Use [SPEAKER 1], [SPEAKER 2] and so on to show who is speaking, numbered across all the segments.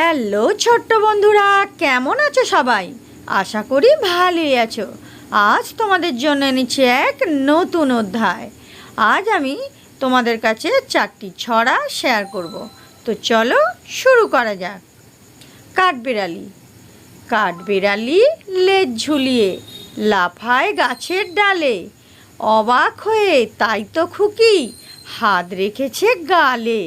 [SPEAKER 1] Hello ছোট্ট বন্ধুরা, কেমন আছো সবাই? আশা করি ভালোই আছো। আজ তোমাদের জন্য এনেছি এক নতুন অধ্যায়। আজ আমি তোমাদের কাছে চারটি ছড়া শেয়ার করব। তো চলো শুরু করা যাক। কাঠবিড়ালি। কাঠবিড়ালি লেজ ঝুলিয়ে লাফায় গাছের ডালে। অবাক হয়ে তাই তো খুকি হাত রেখেছে গালে।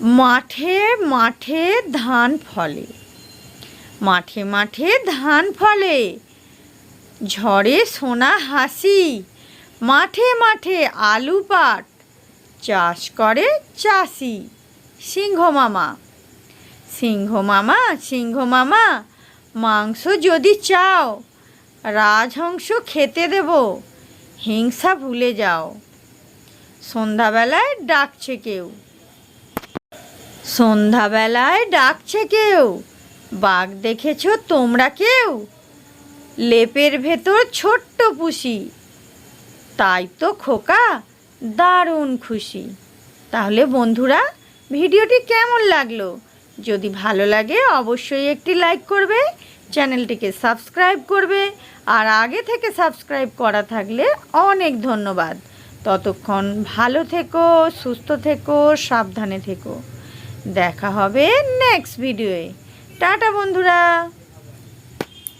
[SPEAKER 1] মাঠে মাঠে ধান ফলে। মাঠে মাঠে ধান ফলে। ঝড়ে সোনা হাসি। মাঠে মাঠে আলু পাট। চাষ করে চাষি। সিংহ মামা। সিংহ মামা সিংহ মামা, মাংস যদি চাও, রাজহংস খেতে দেব। হিংসা ভুলে যাও। সন্ধ্যাবেলায় ডাকছে কেউ। সন্ধ্যাবেলায় ডাকছে কেউ। বাঘ দেখেছ তোমরা কেউ? লেপের ভেতর ছোট্ট পুষি। তাই তো খোকা, দারুণ খুশি। তাহলে বন্ধুরা, ভিডিওটি কেমন লাগল? যদি ভালো লাগে, অবশ্যই একটি লাইক করবে, চ্যানেলটিকে সাবস্ক্রাইব করবে, আর আগে থেকে সাবস্ক্রাইব করা থাকলে অনেক ধন্যবাদ। ততক্ষণ ভালো থেকো, সুস্থ থেকো, সাবধানে থেকো। দেখা হবে নেক্সট ভিডিওয়ে টাটা বন্ধুরা।